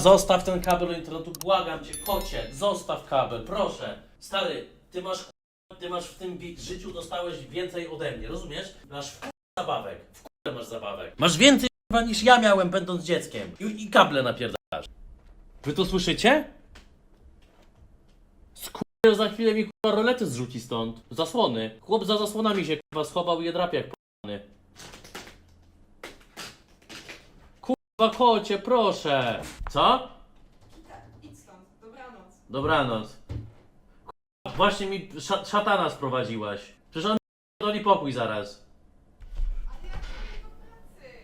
Zostaw ten kabel do internetu, błagam cię, kocie, zostaw kabel, proszę. Stary, ty masz ty masz w tym życiu dostałeś więcej ode mnie, rozumiesz? Masz w zabawek, w masz zabawek. Masz więcej niż ja miałem będąc dzieckiem. I, i kable napierdalasz. Wy to słyszycie? Skurwiel za chwilę mi k***a rolety zrzuci stąd. Zasłony. Chłop za zasłonami się k***a schował i je drapie jak p***ny. Kurwa kocie, proszę. Co? Idź stąd, dobranoc. Dobranoc. Właśnie mi sza szatana sprowadziłaś. Przecież on doli pokój zaraz. Ale ja do pracy.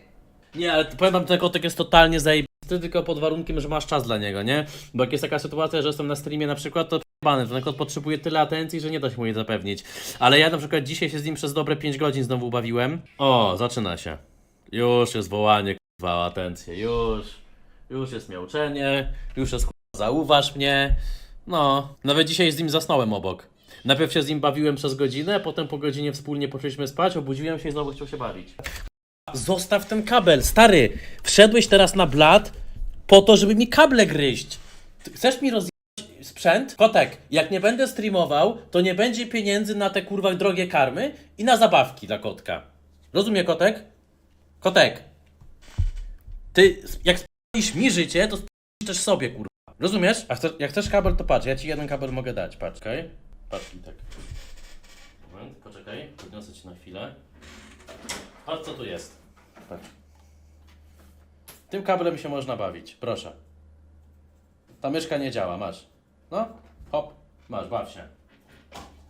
Nie, ale powiem wam, ten kotek jest totalnie zajebisty, tylko pod warunkiem, że masz czas dla niego, nie? Bo jak jest taka sytuacja, że jestem na streamie na przykład, to przejebany, ten kot potrzebuje tyle atencji, że nie da się mu jej zapewnić. Ale ja na przykład dzisiaj się z nim przez dobre 5 godzin znowu bawiłem. O, zaczyna się. Już jest wołanie, kurwa, o atencję, już. Już jest miauczenie, już jest kurwa, zauważ mnie. No, nawet dzisiaj z nim zasnąłem obok. Najpierw się z nim bawiłem przez godzinę, potem po godzinie wspólnie poszliśmy spać, obudziłem się i znowu chciał się bawić. Zostaw ten kabel, stary. Wszedłeś teraz na blat po to, żeby mi kable gryźć. Chcesz mi rozjechać sprzęt? Kotek, jak nie będę streamował, to nie będzie pieniędzy na te kurwa drogie karmy i na zabawki dla kotka. Rozumie kotek? Kotek. Ty, jak spalisz mi życie, to spalisz też sobie, kurwa. Rozumiesz? A chcesz, jak chcesz kabel, to patrz, ja ci jeden kabel mogę dać, patrz, okej? Patrz tak. Moment, poczekaj, podniosę ci na chwilę. Patrz co tu jest. Patrz. Tym kablem się można bawić, proszę. Ta myszka nie działa, masz. No, hop, masz, baw się.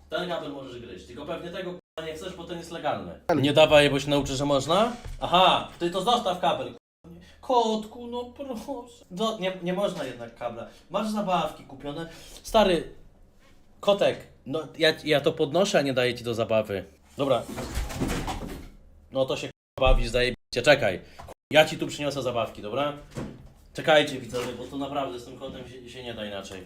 Ten kabel możesz gryźć, tylko pewnie tego k***a, nie chcesz, bo ten jest legalny. Nie dawaj, bo się nauczy, że można? Aha, ty to zostaw kabel. Kotku, no proszę. Do, nie, nie można jednak kabla. Masz zabawki kupione. Stary, kotek, no ja, ja to podnoszę, a nie daję ci do zabawy. Dobra, no to się k***a, bawisz, zajebiście. Czekaj. Ja ci tu przyniosę zabawki, dobra? Czekajcie widzowie, bo to naprawdę z tym kotem się, się nie da inaczej.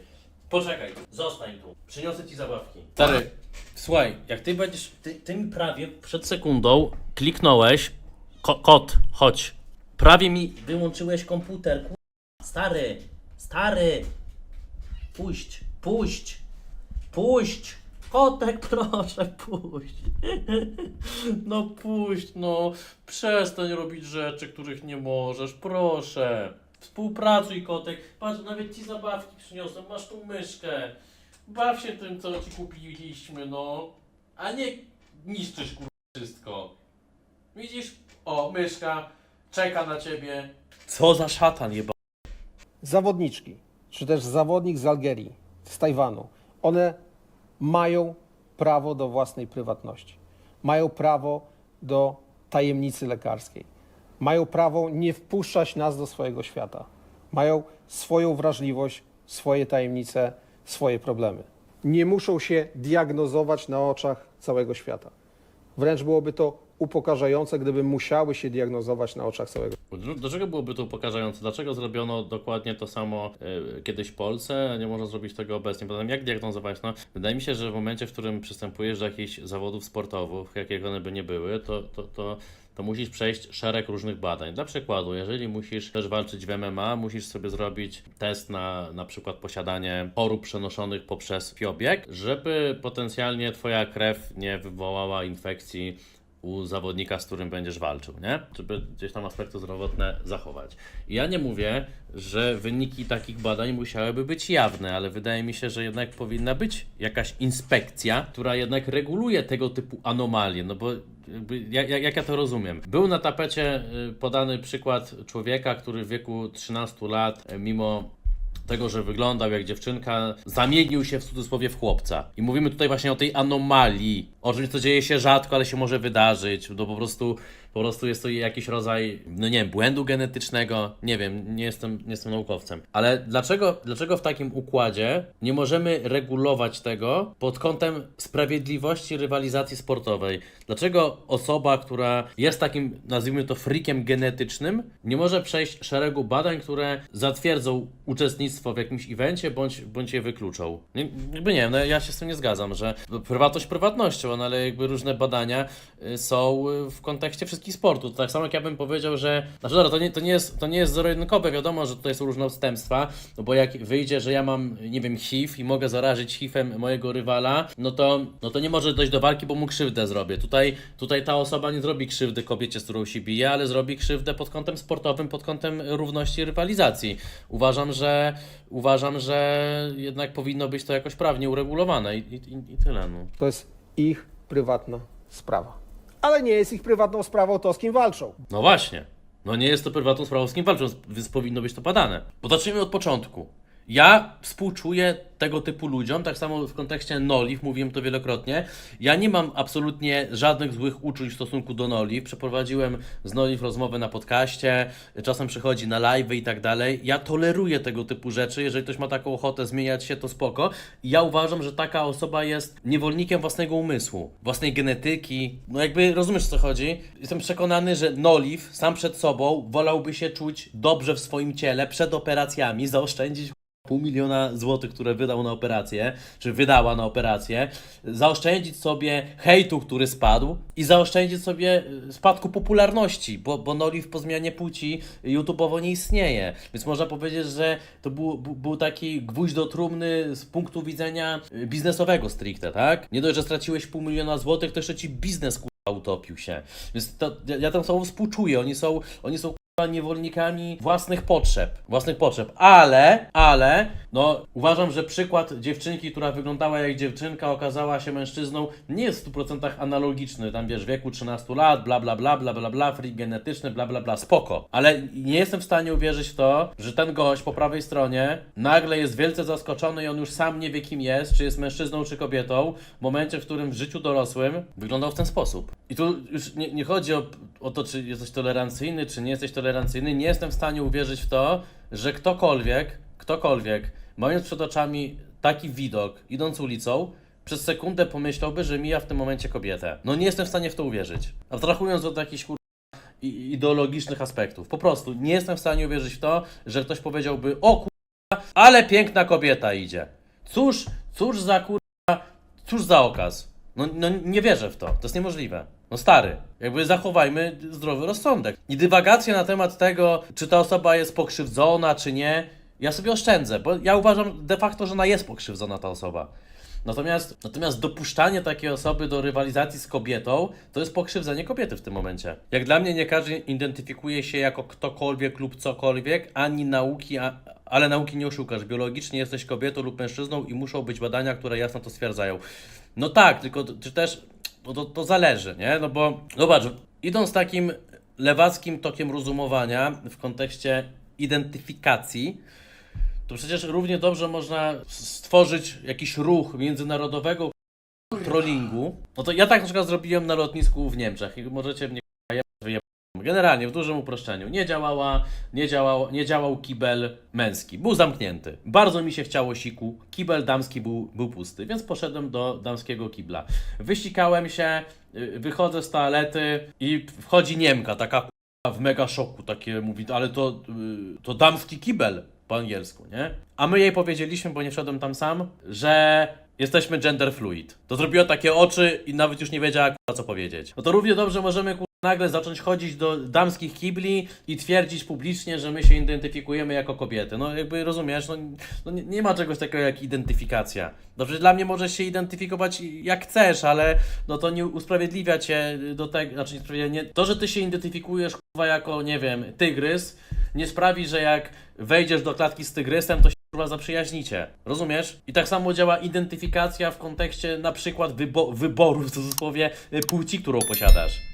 Poczekaj, zostań tu. Przyniosę ci zabawki. Stary, słuchaj, jak ty będziesz, ty, ty mi prawie przed sekundą kliknąłeś, ko, kot, chodź. Prawie mi wyłączyłeś komputer. Stary, stary. Puść, puść, puść. Kotek, proszę, puść. No puść, no. Przestań robić rzeczy, których nie możesz, proszę. Współpracuj, kotek. Patrz, nawet ci zabawki przyniosłem, masz tu myszkę. Baw się tym, co ci kupiliśmy, no. A nie niszczysz, kur... wszystko. Widzisz? O, myszka czeka na ciebie. Co za szatan jeba... zawodniczki, czy też zawodnik z Algierii, z Tajwanu, one mają prawo do własnej prywatności. Mają prawo do tajemnicy lekarskiej. Mają prawo nie wpuszczać nas do swojego świata. Mają swoją wrażliwość, swoje tajemnice, swoje problemy. Nie muszą się diagnozować na oczach całego świata. Wręcz byłoby to upokarzające, gdyby musiały się diagnozować na oczach całego Dlaczego byłoby to upokarzające? Dlaczego zrobiono dokładnie to samo e, kiedyś w Polsce, a nie można zrobić tego obecnie? Potem jak diagnozować? No, wydaje mi się, że w momencie, w którym przystępujesz do jakichś zawodów sportowych, jakie one by nie były, to, to, to, to musisz przejść szereg różnych badań. Dla przykładu, jeżeli musisz też walczyć w MMA, musisz sobie zrobić test na na przykład posiadanie chorób przenoszonych poprzez krwiobieg, żeby potencjalnie twoja krew nie wywołała infekcji u zawodnika, z którym będziesz walczył, nie? Żeby gdzieś tam aspekty zdrowotne zachować. I ja nie mówię, że wyniki takich badań musiałyby być jawne, ale wydaje mi się, że jednak powinna być jakaś inspekcja, która jednak reguluje tego typu anomalie, no bo jak jak ja to rozumiem? Był na tapecie y, podany przykład człowieka, który w wieku 13 lat, y, mimo tego, że wyglądał jak dziewczynka, zamienił się w cudzysłowie w chłopca. I mówimy tutaj właśnie o tej anomalii, o czymś, co dzieje się rzadko, ale się może wydarzyć. No po prostu, po prostu jest to jakiś rodzaj, no nie wiem, błędu genetycznego. Nie wiem, nie jestem, nie jestem naukowcem. Ale dlaczego, dlaczego w takim układzie nie możemy regulować tego pod kątem sprawiedliwości rywalizacji sportowej? Dlaczego osoba, która jest takim, nazwijmy to, freakiem genetycznym, nie może przejść szeregu badań, które zatwierdzą uczestnictwo w jakimś evencie bądź, bądź je wykluczą? Nie, jakby nie no ja się z tym nie zgadzam, że prywatność prywatnością, no ale jakby różne badania y, są y, w kontekście wszystkich sportów. Tak samo jak ja bym powiedział, że. Znaczy, dobra, to nie, to nie jest, to nie jest zero-jedynkowe, wiadomo, że tutaj są różne odstępstwa, no bo jak wyjdzie, że ja mam, nie wiem, HIV i mogę zarazić HIV-em mojego rywala, no to, no to nie może dojść do walki, bo mu krzywdę zrobię. Tutaj, tutaj ta osoba nie zrobi krzywdy kobiecie, z którą się bije, ale zrobi krzywdę pod kątem sportowym, pod kątem równości rywalizacji. Uważam, że uważam, że jednak powinno być to jakoś prawnie uregulowane i, i, i tyle. No. To jest ich prywatna sprawa. Ale nie jest ich prywatną sprawą to, z kim walczą. no właśnie. No nie jest to prywatną sprawą, z kim walczą, więc powinno być to badane. Bo zacznijmy od początku. Ja współczuję tego typu ludziom, tak samo w kontekście Noliv, mówiłem to wielokrotnie. Ja nie mam absolutnie żadnych złych uczuć w stosunku do Noliv. Przeprowadziłem z Noliv rozmowę na podcaście, czasem przychodzi na live i tak dalej. Ja toleruję tego typu rzeczy. Jeżeli ktoś ma taką ochotę zmieniać się, to spoko. Ja uważam, że taka osoba jest niewolnikiem własnego umysłu, własnej genetyki. No jakby rozumiesz o co chodzi. Jestem przekonany, że Noliv sam przed sobą wolałby się czuć dobrze w swoim ciele przed operacjami, zaoszczędzić pół miliona złotych, które wydał na operację, czy wydała na operację, zaoszczędzić sobie hejtu, który spadł i zaoszczędzić sobie y, spadku popularności, bo, bo Noliv po zmianie płci YouTube'owo nie istnieje. Więc można powiedzieć, że to był, był taki gwóźdź do trumny z punktu widzenia y, biznesowego stricte, tak? Nie dość, że straciłeś pół miliona złotych, to jeszcze ci biznes utopił się. Więc to, ja, ja tam sobą współczuję, oni są, oni są niewolnikami własnych potrzeb, własnych potrzeb, ale, ale, no uważam, że przykład dziewczynki, która wyglądała jak dziewczynka, okazała się mężczyzną, nie jest w 100% analogiczny, tam wiesz, wieku 13 lat, bla bla bla, bla bla bla, freak genetyczny, bla bla bla, spoko, ale nie jestem w stanie uwierzyć w to, że ten gość po prawej stronie nagle jest wielce zaskoczony i on już sam nie wie kim jest, czy jest mężczyzną, czy kobietą, w momencie, w którym w życiu dorosłym wyglądał w ten sposób. I tu już nie, nie chodzi o, o to, czy jesteś tolerancyjny, czy nie jesteś tolerancyjny. Nie jestem w stanie uwierzyć w to, że ktokolwiek, ktokolwiek, mając przed oczami taki widok, idąc ulicą, przez sekundę pomyślałby, że mija w tym momencie kobietę. No nie jestem w stanie w to uwierzyć. Abstrahując od jakichś kur... ideologicznych aspektów. Po prostu nie jestem w stanie uwierzyć w to, że ktoś powiedziałby, o kurwa, ale piękna kobieta idzie. Cóż, cóż za kurwa, cóż za okaz. No, no nie wierzę w to, to jest niemożliwe. No stary, jakby zachowajmy zdrowy rozsądek. I dywagacje na temat tego, czy ta osoba jest pokrzywdzona, czy nie, ja sobie oszczędzę, bo ja uważam de facto, że ona jest pokrzywdzona, ta osoba. Natomiast, natomiast dopuszczanie takiej osoby do rywalizacji z kobietą to jest pokrzywdzenie kobiety w tym momencie. Jak dla mnie nie każdy identyfikuje się jako ktokolwiek lub cokolwiek, ani nauki, a, ale nauki nie oszukasz. Biologicznie jesteś kobietą lub mężczyzną i muszą być badania, które jasno to stwierdzają. No tak, tylko czy też no to, to zależy, nie? No bo zobacz, idąc takim lewackim tokiem rozumowania w kontekście identyfikacji, to przecież równie dobrze można stworzyć jakiś ruch międzynarodowego trollingu. No to ja tak na przykład zrobiłem na lotnisku w Niemczech i możecie mnie je- wyjebać. Generalnie, w dużym uproszczeniu, nie działała, nie działał, nie działał kibel męski. Był zamknięty. Bardzo mi się chciało siku. Kibel damski był, był pusty, więc poszedłem do damskiego kibla. Wysikałem się, y, wychodzę z toalety i wchodzi Niemka, taka k***a w mega szoku, takie mówi, ale to, y, to damski kibel po angielsku, nie? A my jej powiedzieliśmy, bo nie wszedłem tam sam, że jesteśmy gender fluid. To zrobiło takie oczy i nawet już nie wiedziała, co powiedzieć. No to równie dobrze możemy nagle zacząć chodzić do damskich kibli i twierdzić publicznie, że my się identyfikujemy jako kobiety. No jakby rozumiesz, no, no nie, nie ma czegoś takiego jak identyfikacja. Dobrze, dla mnie możesz się identyfikować jak chcesz, ale no to nie usprawiedliwia cię do tego, znaczy nie nie, to, że ty się identyfikujesz kurwa jako, nie wiem, tygrys, nie sprawi, że jak wejdziesz do klatki z tygrysem, to się kurwa zaprzyjaźnicie. Rozumiesz? I tak samo działa identyfikacja w kontekście na przykład wybo wyboru w cudzysłowie płci, którą posiadasz.